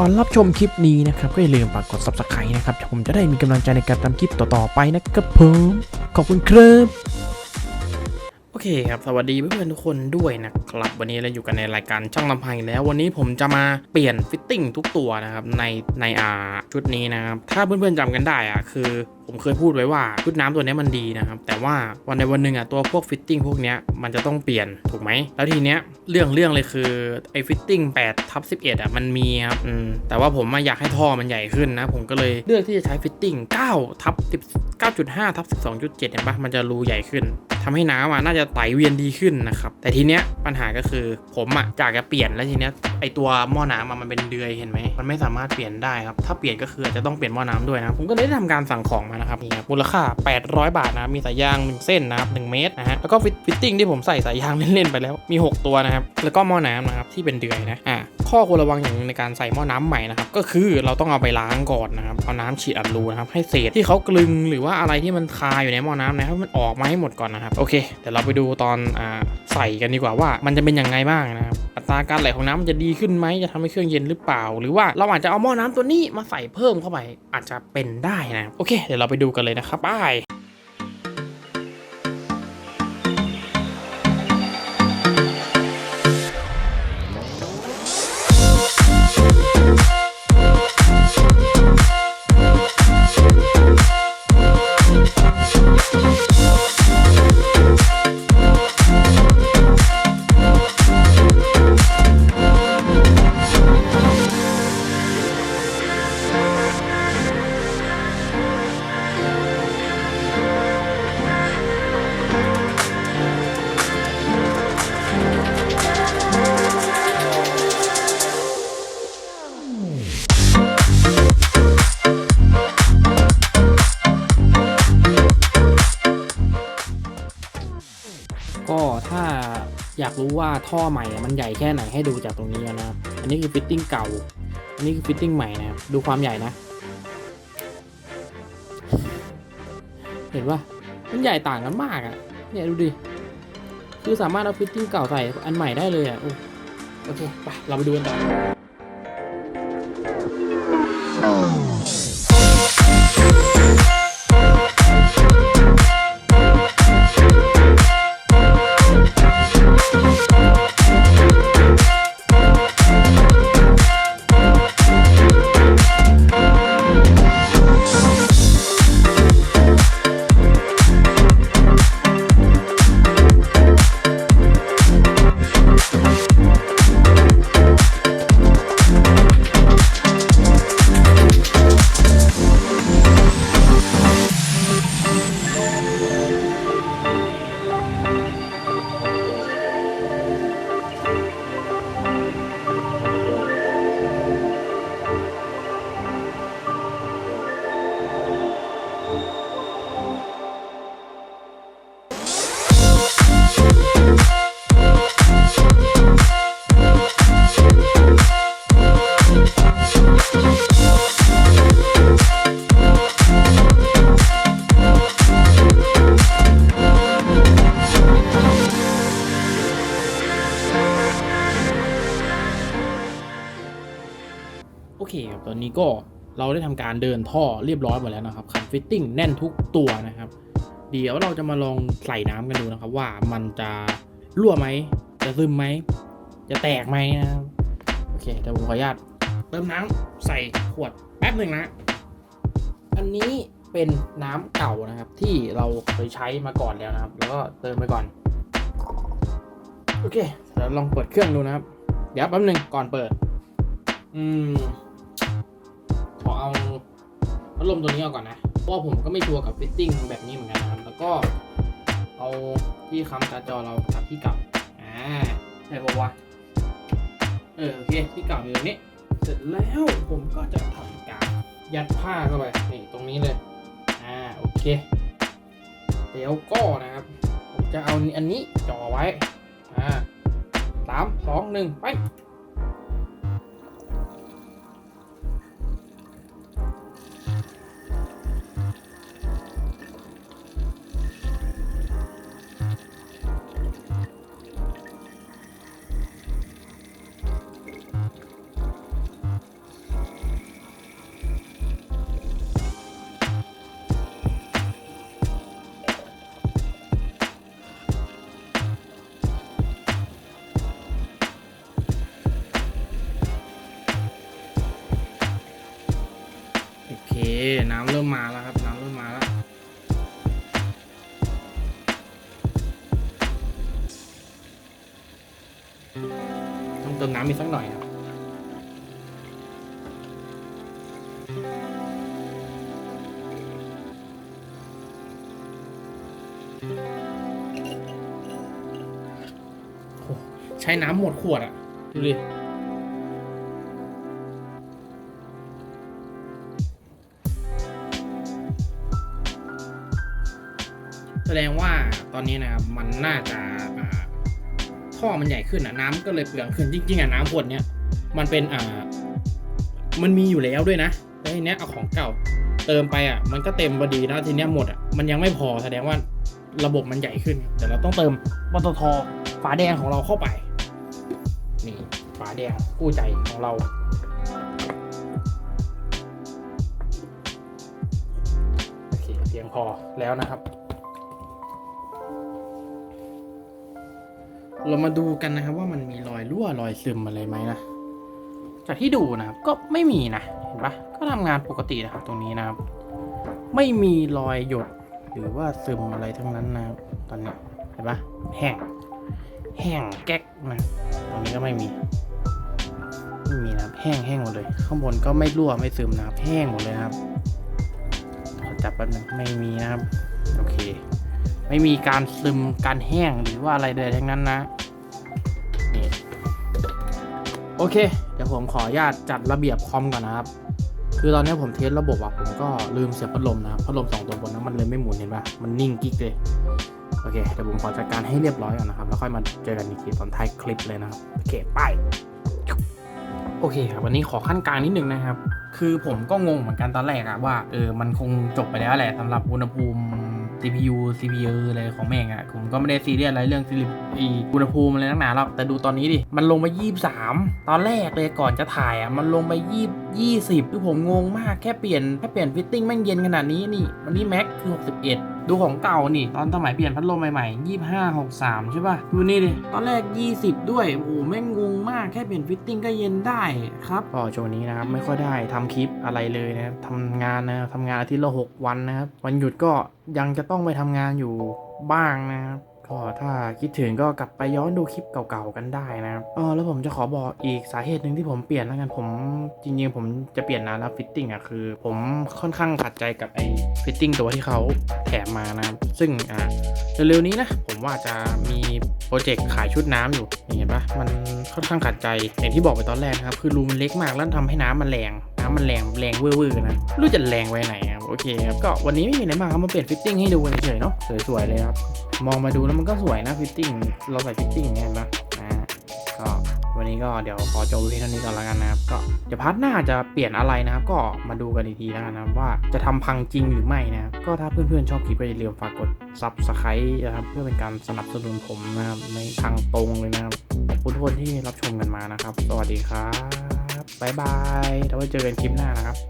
ก่อนรับชมคลิปนี้นะครับก็อย่าลืมฝากกด subscribe นะครับผมจะได้มีกำลังใจในการทำคลิปต่อๆไปนะครับผมขอบคุณครับโอเคครับสวัสดีเพื่อนๆทุกคนด้วยนะครับวันนี้เราอยู่กันในรายการช่างลำไพแล้ววันนี้ผมจะมาเปลี่ยนฟิตติ้งทุกตัวนะครับในในอาชุดนี้นะครับถ้าเพื่อนๆจำกันได้อะคือ ผมเคยพูดไว้ว่าชุดน้ำตัวนี้มันดีนะครับ แต่ว่าวันในวันหนึ่งอะตัวพวกฟิตติ้งพวกเนี้ยมันจะต้องเปลี่ยนถูกไหม แล้วทีเนี้ยเรื่องเรื่องเลยคือไอ้ฟิตติ้ง8ทับ11อะมันมีครับแต่ว่าผมมาอยากให้ท่อมันใหญ่ขึ้นนะ ผมก็เลยเลือกที่จะใช้ฟิตติ้ง9ทับ10 9.5ทับ12.7เห็นปะมันจะรูใหญ่ขึ้นทำให้น้ำอะน่าจะไตเวียนดีขึ้นนะครับ แต่ทีเนี้ยปัญหาก็คือผมอะอยากจะเปลี่ยนแล้วทีเนี้ยไอตัวหม้อน้ำมันเป็นเดือยเห็นไหมมันไม่สามารถเปลี่ยนได้ครับถ้าเปลี่ยนก็คือจะต้องเปลี่ยนหม้อน้ำด้วยนะผมก็เลยได้ทำการสั่งของมานะครับนี่ครับมูลค่า 800 บาทนะครับมีสายยาง 1 เส้นนะครับ1เมตรนะฮะแล้วก็ฟิตฟิตติ้งที่ผมใส่สายยางเล่นๆไปแล้วมี 6 ตัวนะครับแล้วก็หม้อน้ำนะครับที่เป็นเดือยนะอ่าข้อควรระวังอย่างหนึงในการใส่หม้อน้ำใหม่นะครับก็คือเราต้องเอาไปล้างก่อนนะครับเอาน้ำฉีดอัดรูนะครับให้เศษที่เขากลึงหรือว่าอะไรที่มันคาอยู่ในหม้อน้ำนะครับให้มันออกมาให้หมดก่อนนะครับโอเคเดี๋ยวเราไปดูตอนอ่าใส่กันดีกว่าว่ามันจะเป็นยังไงบ้างนะครับ อัตราการไหลของน้ำมันจะดีขึ้นไหมจะทำให้เครื่องเย็นหรือเปล่า หรือว่าเราอาจจะเอาหม้อน้ำตัวนี้มาใส่เพิ่มเข้าไปอาจจะเป็นได้นะโอเค เดี๋ยวเราไปดูกันเลยนะครับบา รู้ว่าท่อใหม่มันใหญ่แค่ไหนให้ดูจากตรงนี้นะครับอันนี้คือฟิตติ้งเก่า อันนี้คือฟิตติ้งใหม่นะครับดูความใหญ่นะ เห็นว่ามันใหญ่ต่างกันมากอะ่ะ เนี่ยดูดิ คือสามารถเอาฟิตติ้งเก่าใส่อันใหม่ได้เลยอะ่ะโอ้โอเค ไป เราไปดูกันต่อ ตอนนี้ก็เราได้ทำการเดินท่อเรียบร้อยหมดแล้วนะครับคันฟิตติ้งแน่นทุกตัวนะครับ เดี๋ยวเราจะมาลองใส่น้ำกันดูนะครับ ว่ามันจะรั่วไหม จะซึมไหม จะแตกไหมนะครับโอเคเดี๋ยวผมขออนุญาตเติมน้ำใส่ขวดแป๊บหนึ่งนะ อันนี้เป็นน้ำเก่านะครับ ที่เราเคยใช้มาก่อนแล้วนะครับ แล้วก็เติมไปก่อน โอเคเดี๋ยวลองเปิดเครื่องดูนะครับ เดี๋ยวแป๊บหนึ่งก่อนเปิด อืม พัดลมตัวนี้เอาก่อนนะ เพราะว่าผมก็ไม่ชัวร์กับฟิตติ้งแบบนี้เหมือนกันนะครับ แล้วก็เอาที่ค้ำการ์ดจอเรากับที่เก่าอ่าใช่ปะวะเออโอเคที่เก่าอยู่ตรงนี้ เสร็จแล้วผมก็จะทำการยัดผ้าเข้าไปนี่ตรงนี้เลย อ่าโอเค เดี๋ยวก็นะครับ ผมจะเอาอันนี้จ่อไว้ อ่าสามสองหนึ่งไป น้ำเริ่มมาแล้วครับ น้ำเริ่มมาแล้ว ต้องเติมน้ำอีกสักหน่อยครับใช้น้ำหมดขวดอะดูดิ แสดงว่าตอนนี้นะครับมันน่าจะท่อมันใหญ่ขึ้นอะน้ำก็เลยเปลืองขึ้นจริงๆอะน้ำขวดเนี้ยมันเป็นอ่ามันมีอยู่แล้วด้วยนะแล้วทีเนี้ยเอาของเก่าเติมไปอะมันก็เต็มพอดีนะทีเนี้ยหมดอะมันยังไม่พอแสดงว่าระบบมันใหญ่ขึ้น แต่เราต้องเติมปตทฝาแดงของเราเข้าไปนี่ฝาแดงกู้ใจของเราโอเคเพียงพอแล้วนะครับ เรามาดูกันนะครับว่ามันมีรอยรั่วรอยซึมอะไรไหมนะจากที่ดูนะครับก็ไม่มีนะเห็นปะก็ทำงานปกตินะครับตรงนี้นะครับ ไม่มีรอยหยดหรือว่าซึมอะไรทั้งนั้นนะครับตอนนี้เห็นปะแห้งแห้งแก๊กนะตรงนี้ก็ไม่มีไม่มีนะครับแห้งแห้งหมดเลย ข้างบนก็ไม่รั่วไม่ซึมนะครับ แห้งหมดเลยครับจับแป๊บนึงไม่มีนะครับโอเค ไม่มีการซึมการแห้งหรือว่าอะไรเลยทั้งนั้นนะนี่โอเค เดี๋ยวผมขออนุญาตจัดระเบียบคอมก่อนนะครับ คือตอนนี้ผมเทสระบบอะผมก็ลืมเสียบพัดลมนะพัดลมสองตัวบนนั้นมันเลยไม่หมุนเห็นปะมันนิ่งกิ๊กเลยโอเคเดี๋ยวผมขอจัดการให้เรียบร้อยก่อนนะครับ แล้วค่อยมาเจอกันอีกทีตอนท้ายคลิปเลยนะครับโอเคไปโอเคครับวันนี้ขอขั้นกลางนิดนึงนะครับ คือผมก็งงเหมือนกันตอนแรกอะว่าเออมันคงจบไปแล้วแหละสำหรับอุณหภูมิ CPU CPU อะไรของแม่งอะผมก็ไม่ได้ซีเรียสอะไรเรื่องซีรีอุณหภูมิอะไรนักหนาหรอกแต่ดูตอนนี้ดิ มันลงไป 23 ตอนแรกเลยก่อนจะถ่ายอะมันลงไป 20 คือผมงงมากแค่เปลี่ยนแค่เปลี่ยนฟิตติ้งแม่งเย็นขนาดนี้นี่วันนี้แม็กคือ 61 ดูของเก่านี่ ตอนสมัยเปลี่ยนพัดลมใหม่ๆ 25 63 ใช่ป่ะ ดูนี่ดิ ตอนแรก 20 ด้วย โอ้แม่งงงมากแค่เปลี่ยนฟิตติ้งก็เย็นได้ครับก็ช่วงนี้นะครับ ไม่ค่อยได้ทำคลิปอะไรเลยนะครับทำงานนะทำงานอาทิตย์ละ 6 วันนะครับ วันหยุดก็ยังจะต้องไปทำงานอยู่บ้างนะครับ ก็ถ้าคิดถึงก็กลับไปย้อนดูคลิปเก่าๆกันได้นะครับเออแล้วผมจะขอบอกอีกสาเหตุหนึ่งที่ผมเปลี่ยนแล้วกันผมจริงๆผมจะเปลี่ยนนานแล้วฟิตติ้งอะคือ ผมค่อนข้างขัดใจกับไอ้ฟิตติ้งตัวที่เขาแถมมานะซึ่งอ่าเร็วๆนี้นะผมว่าจะมีโปรเจกต์ขายชุดน้ำอยู่เห็นปะมันค่อนข้างขัดใจอย่างที่บอกไปตอนแรกนะครับคือรูมันเล็กมากแล้วทำให้น้ำมันแรง น้ำมันแรงแรงเวอร์ๆนะรู้จะแรงไว้ไหนครับโอเคครับก็วันนี้ไม่มีอะไรมากครับมาเปลี่ยนฟิตติ้งให้ดูเฉยๆเนาะสวยๆเลยครับมองมาดูแล้วมันก็สวยนะฟิตติ้งเราใส่ฟิตติ้งอย่างเงี้ยเห็นะนะก็วันนี้ก็เดี๋ยวขอจบเพียงเท่านี้ก่อนแล้วกันนะครับ ก็เดี๋ยวพาร์ทหน้าจะเปลี่ยนอะไรนะครับ ก็มาดูกันอีกทีแล้วกันนะว่าจะทำพังจริงหรือไม่นะครับก็ถ้าเพื่อนๆชอบคลิปก็อย่าลืมฝากกด subscribe นะครับเพื่อเป็นการสนับสนุนผมนะครับในทางตรงเลยนะครับขอบคุณทุกคนที่รับชมกันมานะครับ สวัสดีครับ บ๊ายบายแล้วไว้เจอกันคลิปหน้านะครับ